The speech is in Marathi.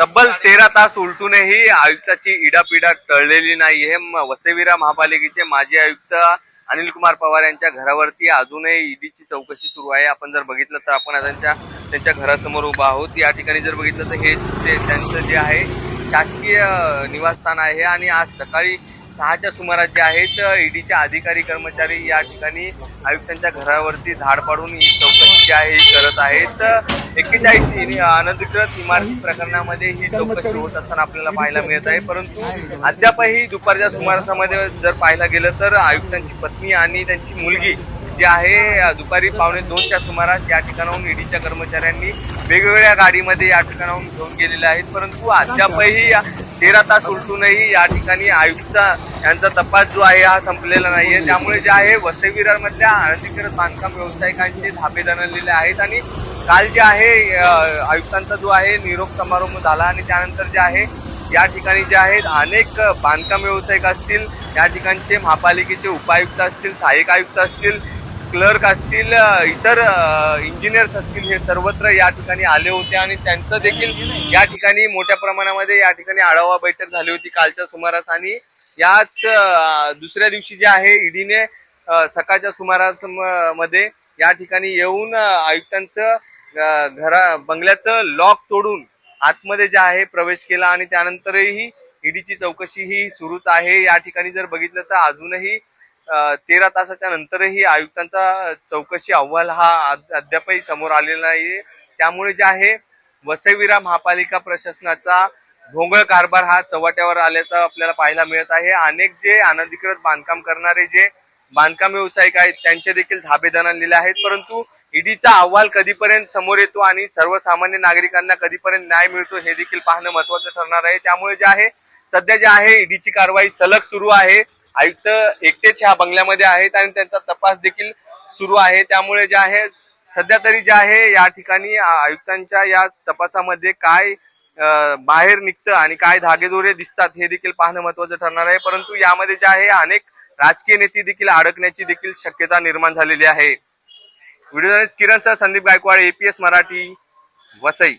तब्बल तेरा तास उलटूनही आयुक्ताची इडापिडा टळलेली नाही हे वसेविरा महापालिकेचे माजी आयुक्त अनिल कुमार पवार यांच्या घरावरती अजूनही ईडीची चौकशी सुरू आहे. आपण जर बघितलं तर आपण त्यांच्या त्यांच्या घरासमोर उभा आहोत. या ठिकाणी जर बघितलं तर हे ते त्यांचं जे आहे शासकीय निवासस्थान आहे आणि आज सकाळी सहाच्या सुमारास जे आहेत ईडीच्या अधिकारी कर्मचारी या ठिकाणी आयुक्तांच्या घरावरती झाड पाडून ही चौकशी जी आहे करत आहेत. एक्केचाळीस अनधिकृत इमारती प्रकरणामध्ये ही चौकशी होत असताना आपल्याला पाहायला मिळत आहे. परंतु अद्यापही दुपारच्या सुमारासामध्ये जर पाहायला गेलं तर आयुक्तांची पत्नी आणि त्यांची मुलगी जी आहे दुपारी पावणे दोनच्या सुमारास या ठिकाणाहून ईडीच्या कर्मचाऱ्यांनी वेगवेगळ्या गाडीमध्ये या ठिकाणाहून घेऊन गेलेले आहेत. परंतु अद्यापही तेरा तास उलटूनही या ठिकाणी आयुक्त यांचा तपास जो आहे हा संपलेला नाहीये. त्यामुळे जे आहे वसई विरारमधल्या अनधिकृत बांधकाम व्यावसायिकांचे धाबे दणलेले आहेत आणि काल जे आहे आयुक्तांचा जो आहे निरोप समारंभ झाला आणि त्यानंतर जे आहे या ठिकाणी जे आहेत अनेक बांधकाम व्यावसायिक असतील या ठिकाणचे महापालिकेचे उपायुक्त असतील सहाय्यक आयुक्त असतील क्लर्क असतील इतर इंजिनियर्स असतील हे सर्वत्र या ठिकाणी आले होते आणि त्यांचं देखील या ठिकाणी मोठ्या प्रमाणामध्ये या ठिकाणी आढावा बैठक झाली होती कालच्या सुमारास. आणि याच दुसऱ्या दिवशी जे आहे ईडीने सकाळच्या सुमारासमध्ये या ठिकाणी येऊन आयुक्तांचं घरा बंगल्याचं लॉक तोडून आतमध्ये जे आहे प्रवेश केला. आणि त्यानंतरही ईडीची चौकशी ही सुरूच आहे. या ठिकाणी जर बघितलं तर अजूनही तेरा तासाच्या नंतरही आयुक्तांचा चौकशी अहवाल हा अद्यापही समोर आलेला नाही त्यामुळे जे आहे वसईविरा महापालिका प्रशासनाचा भोंगळ कारभार हा चव्हाट्यावर आल्याचं आपल्याला पाहायला मिळत आहे. अनेक जे अनधिकृत बांधकाम करणारे जे बांधकाम व्यावसायिक आहेत त्यांचे देखील धाबे दणलेले आहेत. परंतु ईडीचा अहवाल कधीपर्यंत समोर येतो आणि सर्वसामान्य नागरिकांना कधीपर्यंत न्याय मिळतो हे देखील पाहणं महत्वाचं ठरणार आहे. त्यामुळे जे आहे सध्या जे आहे ईडीची कारवाई सलग सुरू आहे. आयुक्त एकटेच ह्या बंगल्यामध्ये आहेत आणि त्यांचा तपास देखील सुरू आहे. त्यामुळे जे आहे सध्या तरी जे आहे या ठिकाणी आयुक्तांच्या या तपासामध्ये काय बाहेर निघतं आणि काय धागेदोरे दिसतात हे देखील पाहणं महत्वाचं ठरणार आहे. परंतु यामध्ये जे आहे अनेक राजकीय नेते देखील अडकण्याची देखील शक्यता निर्माण झालेली आहे. Video Kiran sir Sandeep Gaikwad APS Marathi Vasai.